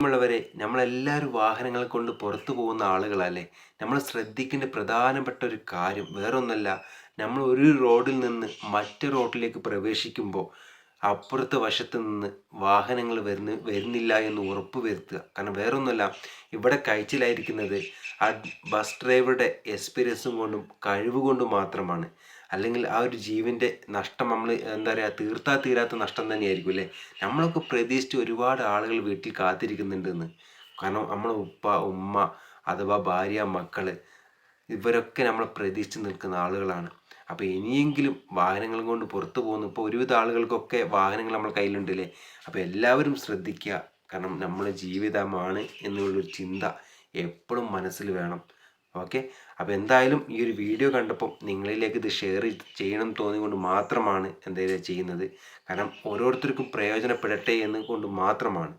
ഉള്ളവരെ നമ്മളെല്ലാവരും വാഹനങ്ങൾ കൊണ്ട് പുറത്തു പോകുന്ന ആളുകളല്ലേ? നമ്മൾ ശ്രദ്ധിക്കേണ്ട പ്രധാനപ്പെട്ട ഒരു കാര്യം വേറൊന്നല്ല നമ്മൾ ഒരു റോഡിൽ നിന്ന് മറ്റു റോഡിലേക്ക് പ്രവേശിക്കുമ്പോൾ അപ്പുറത്തെ വശത്ത് നിന്ന് വാഹനങ്ങൾ വരുന്ന വരുന്നില്ല എന്ന് ഉറപ്പ് വരുത്തുക. കാരണം വേറൊന്നുമല്ല ഇവിടെ കഴിച്ചിലായിരിക്കുന്നത് ആ ബസ് ഡ്രൈവറുടെ എക്സ്പീരിയൻസും കൊണ്ടും കഴിവ് കൊണ്ടും മാത്രമാണ്. അല്ലെങ്കിൽ ആ ഒരു ജീവന്റെ നഷ്ടം നമ്മൾ എന്താ പറയുക തീർത്താ തീരാത്ത നഷ്ടം തന്നെയായിരിക്കും അല്ലേ? നമ്മളൊക്കെ പ്രതീക്ഷിച്ച് ഒരുപാട് ആളുകൾ വീട്ടിൽ കാത്തിരിക്കുന്നുണ്ടെന്ന്. കാരണം നമ്മളെ ഉപ്പ ഉമ്മ അഥവാ ഭാര്യ മക്കൾ ഇവരൊക്കെ നമ്മൾ പ്രതീക്ഷിച്ച് നിൽക്കുന്ന ആളുകളാണ്. അപ്പോൾ ഇനിയെങ്കിലും വാഹനങ്ങൾ കൊണ്ട് പുറത്തു പോകുന്നു ഇപ്പോൾ ഒരുവിധ ആളുകൾക്കൊക്കെ വാഹനങ്ങൾ നമ്മൾ കയ്യിലുണ്ടല്ലേ അപ്പോൾ എല്ലാവരും ശ്രദ്ധിക്കുക. കാരണം നമ്മുടെ ജീവിതമാണ് എന്നുള്ളൊരു ചിന്ത എപ്പോഴും മനസ്സിൽ വേണം. ഓക്കെ? അപ്പോൾ എന്തായാലും ഈ ഒരു വീഡിയോ കണ്ടപ്പോൾ നിങ്ങളിലേക്ക് ഇത് ഷെയർ ചെയ്യണം തോന്നിക്കൊണ്ട് മാത്രമാണ് എന്തായാലും ചെയ്യുന്നത്. കാരണം ഓരോരുത്തർക്കും പ്രയോജനപ്പെടട്ടെ എന്ന് കൊണ്ട് മാത്രമാണ്.